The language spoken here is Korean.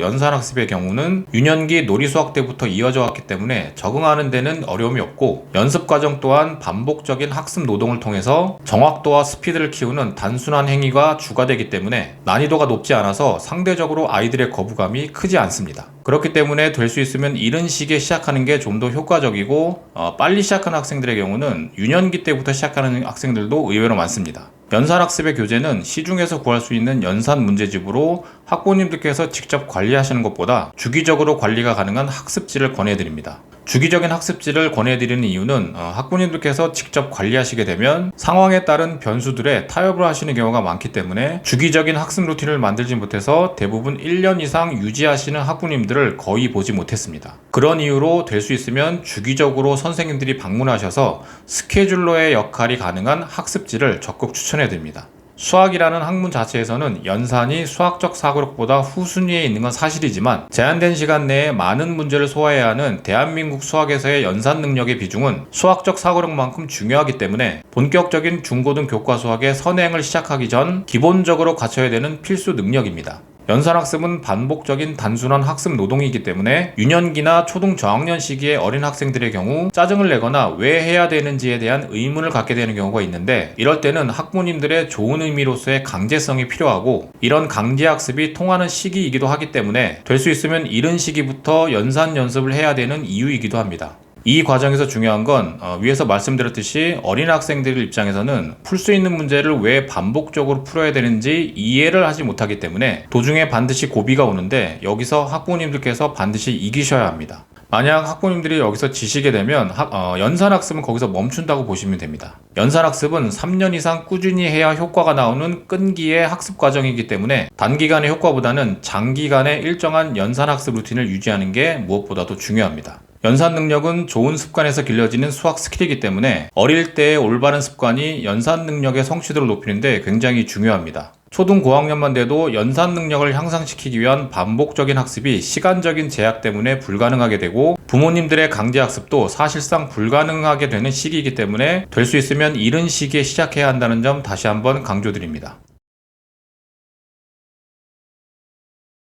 연산학습의 경우는 유년기 놀이수학 때부터 이어져 왔기 때문에 적응하는 데는 어려움이 없고 연습 과정 또한 반복적인 학습 노동을 통해서 정확도와 스피드를 키우는 단순한 행위가 주가 되기 때문에 난이도가 높지 않아서 상대적으로 아이들의 거부감이 크지 않습니다. 그렇기 때문에 될 수 있으면 이른 시기에 시작하는 게 좀 더 효과적이고 어, 빨리 시작하는 학생들의 경우는 유년기 때부터 시작하는 학생들도 의외로 많습니다. 연산학습의 교재는 시중에서 구할 수 있는 연산 문제집으로 학부모님들께서 직접 관리하시는 것보다 주기적으로 관리가 가능한 학습지를 권해드립니다. 주기적인 학습지를 권해드리는 이유는 어, 학부모님들께서 직접 관리하시게 되면 상황에 따른 변수들에 타협을 하시는 경우가 많기 때문에 주기적인 학습 루틴을 만들지 못해서 대부분 1년 이상 유지하시는 학부모님들을 거의 보지 못했습니다. 그런 이유로 될 수 있으면 주기적으로 선생님들이 방문하셔서 스케줄러의 역할이 가능한 학습지를 적극 추천해 드립니다. 수학이라는 학문 자체에서는 연산이 수학적 사고력보다 후순위에 있는 건 사실이지만 제한된 시간 내에 많은 문제를 소화해야 하는 대한민국 수학에서의 연산 능력의 비중은 수학적 사고력만큼 중요하기 때문에 본격적인 중고등 교과 수학의 선행을 시작하기 전 기본적으로 갖춰야 되는 필수 능력입니다. 연산학습은 반복적인 단순한 학습 노동이기 때문에 유년기나 초등 저학년 시기의 어린 학생들의 경우 짜증을 내거나 왜 해야 되는지에 대한 의문을 갖게 되는 경우가 있는데 이럴 때는 학부모님들의 좋은 의미로서의 강제성이 필요하고 이런 강제 학습이 통하는 시기이기도 하기 때문에 될 수 있으면 이른 시기부터 연산 연습을 해야 되는 이유이기도 합니다. 이 과정에서 중요한 건 어, 위에서 말씀드렸듯이 어린 학생들 입장에서는 풀 수 있는 문제를 왜 반복적으로 풀어야 되는지 이해를 하지 못하기 때문에 도중에 반드시 고비가 오는데 여기서 학부모님들께서 반드시 이기셔야 합니다. 만약 학부모님들이 여기서 지시게 되면 학- 어, 연산학습은 거기서 멈춘다고 보시면 됩니다. 연산학습은 3년 이상 꾸준히 해야 효과가 나오는 끈기의 학습 과정이기 때문에 단기간의 효과보다는 장기간의 일정한 연산학습 루틴을 유지하는 게 무엇보다도 중요합니다. 연산 능력은 좋은 습관에서 길러지는 수학 스킬이기 때문에 어릴 때의 올바른 습관이 연산 능력의 성취도를 높이는데 굉장히 중요합니다. 초등 고학년만 돼도 연산 능력을 향상시키기 위한 반복적인 학습이 시간적인 제약 때문에 불가능하게 되고 부모님들의 강제 학습도 사실상 불가능하게 되는 시기이기 때문에 될 수 있으면 이른 시기에 시작해야 한다는 점 다시 한번 강조드립니다.